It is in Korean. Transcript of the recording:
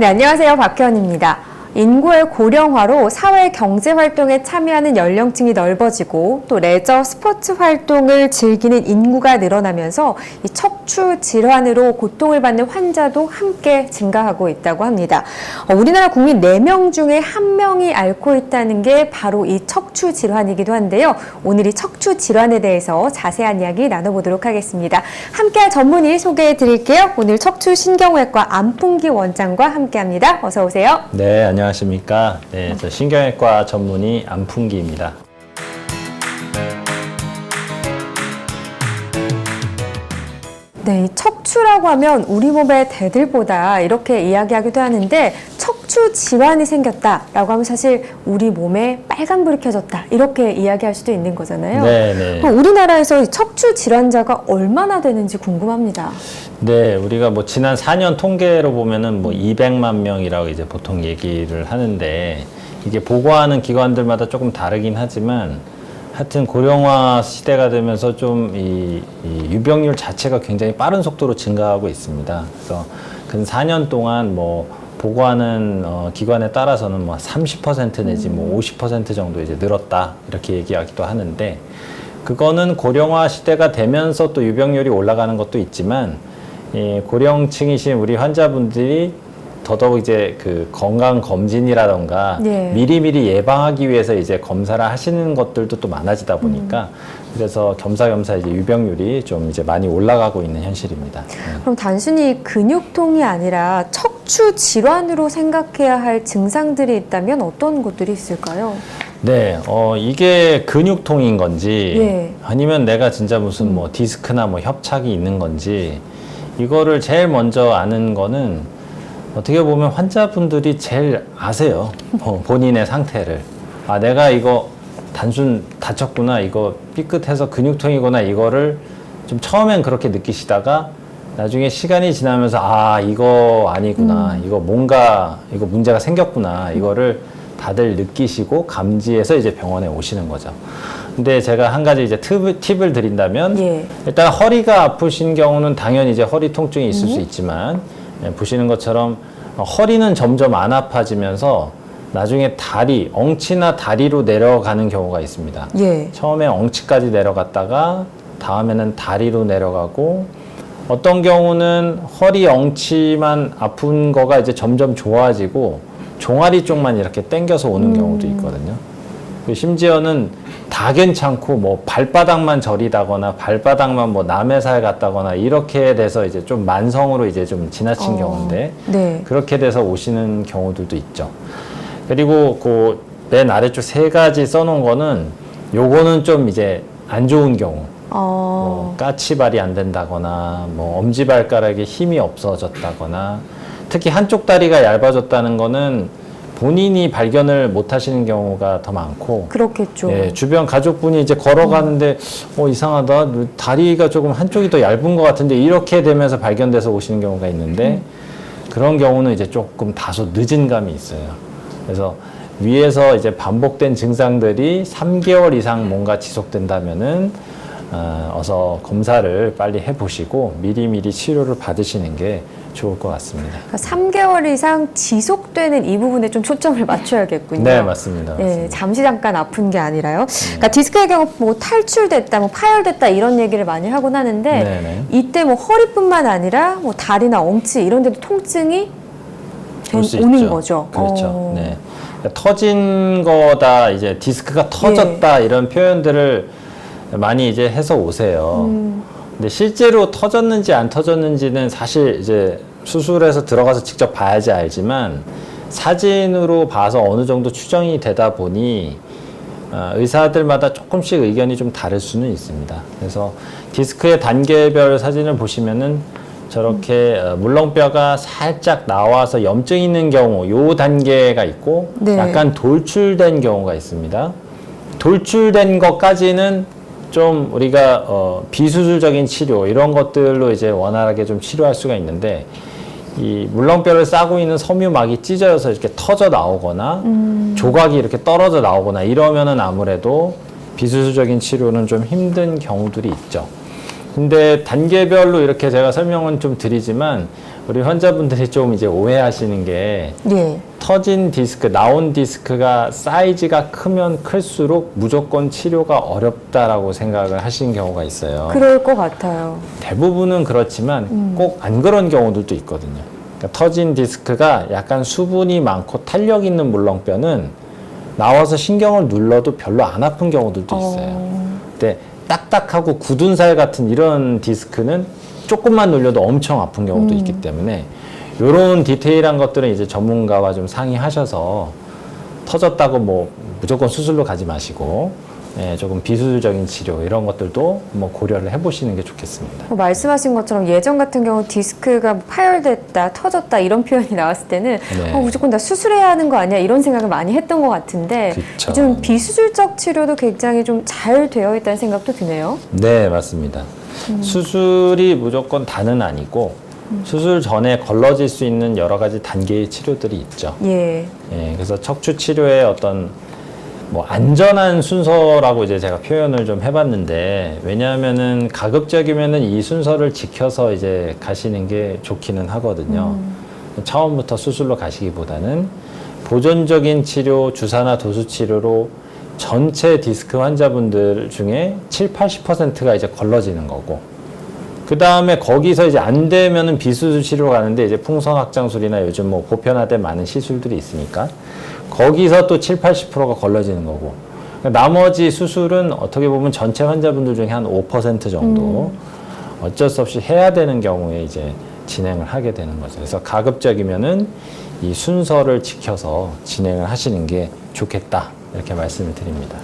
네, 안녕하세요. 박혜원입니다. 인구의 고령화로 사회 경제 활동에 참여하는 연령층이 넓어지고 또 레저 스포츠 활동을 즐기는 인구가 늘어나면서 이 척추 질환으로 고통을 받는 환자도 함께 증가하고 있다고 합니다. 어, 우리나라 국민 4명 중에 1명이 앓고 있다는 게 바로 이 척추 질환이기도 한데요. 오늘 이 척추 질환에 대해서 자세한 이야기 나눠보도록 하겠습니다. 함께할 전문의 소개해 드릴게요. 오늘 척추 신경외과 안풍기 원장과 함께합니다. 어서 오세요. 네, 안녕 하십니까. 네, 저 신경외과 전문의 안풍기입니다. 네, 이 척추라고 하면 우리 몸의 대들보다 이렇게 이야기하기도 하는데 척추 질환이 생겼다라고 하면 사실 우리 몸에 빨간불이 켜졌다 이렇게 이야기할 수도 있는 거잖아요. 네, 네. 우리나라에서 이 척추 질환자가 얼마나 되는지 궁금합니다. 네, 우리가 뭐 지난 4년 통계로 보면은 뭐 200만 명이라고 이제 보통 얘기를 하는데 이게 보고하는 기관들마다 조금 다르긴 하지만 하여튼 고령화 시대가 되면서 좀 이 유병률 자체가 굉장히 빠른 속도로 증가하고 있습니다. 그래서 근 4년 동안 뭐 보고하는 어, 기관에 따라서는 뭐 30% 내지 뭐 50% 정도 이제 늘었다 이렇게 얘기하기도 하는데 그거는 고령화 시대가 되면서 또 유병률이 올라가는 것도 있지만 이 고령층이신 우리 환자분들이 더더욱 이제 그 건강 검진이라던가 네. 미리미리 예방하기 위해서 이제 검사를 하시는 것들도 또 많아지다 보니까 그래서 겸사겸사 이제 유병률이 좀 이제 많이 올라가고 있는 현실입니다. 네. 그럼 단순히 근육통이 아니라 척추 질환으로 생각해야 할 증상들이 있다면 어떤 것들이 있을까요? 네, 어, 이게 근육통인 건지 예. 아니면 내가 진짜 무슨 뭐 디스크나 뭐 협착이 있는 건지 이거를 제일 먼저 아는 거는 어떻게 보면 환자분들이 제일 아세요. 어, 본인의 상태를. 아, 내가 이거 단순 다쳤구나. 이거 삐끗해서 근육통이구나. 이거를 좀 처음엔 그렇게 느끼시다가 나중에 시간이 지나면서 아, 이거 아니구나. 이거 뭔가 이거 문제가 생겼구나. 이거를 다들 느끼시고 감지해서 이제 병원에 오시는 거죠. 근데 제가 한 가지 이제 팁을, 팁을 드린다면 예. 일단 허리가 아프신 경우는 당연히 이제 허리 통증이 있을 수 있지만 예, 보시는 것처럼 어, 허리는 점점 안 아파지면서 나중에 다리, 엉치나 다리로 내려가는 경우가 있습니다. 예. 처음에 엉치까지 내려갔다가 다음에는 다리로 내려가고 어떤 경우는 허리 엉치만 아픈 거가 이제 점점 좋아지고 종아리 쪽만 이렇게 당겨서 오는 경우도 있거든요. 그 심지어는 다 괜찮고 뭐 발바닥만 저리다거나 발바닥만 뭐 남의 살 같다거나 이렇게 돼서 이제 좀 만성으로 이제 좀 지나친 어, 경우인데 네. 그렇게 돼서 오시는 경우들도 있죠. 그리고 그 맨 아래쪽 세 가지 써놓은 거는 요거는 좀 이제 안 좋은 경우. 어, 뭐 까치발이 안 된다거나 뭐 엄지발가락에 힘이 없어졌다거나 특히 한쪽 다리가 얇아졌다는 거는 본인이 발견을 못 하시는 경우가 더 많고 그렇겠죠. 예, 주변 가족분이 이제 걸어가는데 어 이상하다 다리가 조금 한쪽이 더 얇은 것 같은데 이렇게 되면서 발견돼서 오시는 경우가 있는데 그런 경우는 이제 조금 다소 늦은 감이 있어요. 그래서 위에서 이제 반복된 증상들이 3개월 이상 뭔가 지속된다면은 어, 어서 검사를 빨리 해보시고 미리미리 치료를 받으시는 게 좋을 것 같습니다. 그러니까 3개월 이상 지속되는 이 부분에 좀 초점을 맞춰야겠군요. 네, 맞습니다. 예, 맞습니다. 잠시 잠깐 아픈 게 아니라요. 그러니까 디스크의 경우 뭐 탈출됐다, 뭐 파열됐다 이런 얘기를 많이 하곤 하는데 네네. 이때 뭐 허리뿐만 아니라 뭐 다리나 엉치 이런 데도 통증이 된- 올수 오는 있죠. 거죠. 그렇죠. 어. 네. 그러니까 터진 거다, 이제 디스크가 터졌다 예. 이런 표현들을 많이 이제 해서 오세요. 음. 근데 실제로 터졌는지 안 터졌는지는 사실 이제 수술해서 들어가서 직접 봐야지 알지만 사진으로 봐서 어느 정도 추정이 되다 보니 어, 의사들마다 조금씩 의견이 좀 다를 수는 있습니다. 그래서 디스크의 단계별 사진을 보시면은 저렇게 어, 물렁뼈가 살짝 나와서 염증 있는 경우 요 단계가 있고 네. 약간 돌출된 경우가 있습니다. 돌출된 것까지는 좀 우리가 어, 비수술적인 치료 이런 것들로 이제 원활하게 좀 치료할 수가 있는데 이 물렁뼈를 싸고 있는 섬유막이 찢어져서 이렇게 터져 나오거나 조각이 이렇게 떨어져 나오거나 이러면은 아무래도 비수술적인 치료는 좀 힘든 경우들이 있죠. 근데 단계별로 이렇게 제가 설명은 좀 드리지만 우리 환자분들이 좀 이제 오해하시는 게 예. 터진 디스크, 나온 디스크가 사이즈가 크면 클수록 무조건 치료가 어렵다라고 생각을 하시는 경우가 있어요. 그럴 것 같아요. 대부분은 그렇지만 꼭 안 그런 경우들도 있거든요. 그러니까 터진 디스크가 약간 수분이 많고 탄력 있는 물렁뼈는 나와서 신경을 눌러도 별로 안 아픈 경우들도 있어요. 어, 근데 딱딱하고 굳은 살 같은 이런 디스크는 조금만 눌려도 엄청 아픈 경우도 있기 때문에 이런 디테일한 것들은 이제 전문가와 좀 상의하셔서 터졌다고 뭐 무조건 수술로 가지 마시고 예, 조금 비수술적인 치료 이런 것들도 뭐 고려를 해보시는 게 좋겠습니다. 뭐 말씀하신 것처럼 예전 같은 경우 디스크가 뭐 파열됐다, 터졌다 이런 표현이 나왔을 때는 네. 어, 무조건 다 수술해야 하는 거 아니야 이런 생각을 많이 했던 것 같은데 그쵸. 요즘 비수술적 치료도 굉장히 좀 잘 되어 있다는 생각도 드네요. 네, 맞습니다. 수술이 무조건 다는 아니고 수술 전에 걸러질 수 있는 여러 가지 단계의 치료들이 있죠. 예. 예, 그래서 척추 치료의 어떤 뭐 안전한 순서라고 이제 제가 표현을 좀 해봤는데 왜냐하면은 가급적이면은 이 순서를 지켜서 이제 가시는 게 좋기는 하거든요. 처음부터 수술로 가시기보다는 보존적인 치료, 주사나 도수 치료로 전체 디스크 환자분들 중에 7, 80%가 이제 걸러지는 거고. 그 다음에 거기서 이제 안 되면은 비수술 치료로 가는데 이제 풍선 확장술이나 요즘 뭐 보편화된 많은 시술들이 있으니까 거기서 또 7, 80%가 걸러지는 거고. 나머지 수술은 어떻게 보면 전체 환자분들 중에 한 5% 정도 어쩔 수 없이 해야 되는 경우에 이제 진행을 하게 되는 거죠. 그래서 가급적이면은 이 순서를 지켜서 진행을 하시는 게 좋겠다 이렇게 말씀을 드립니다.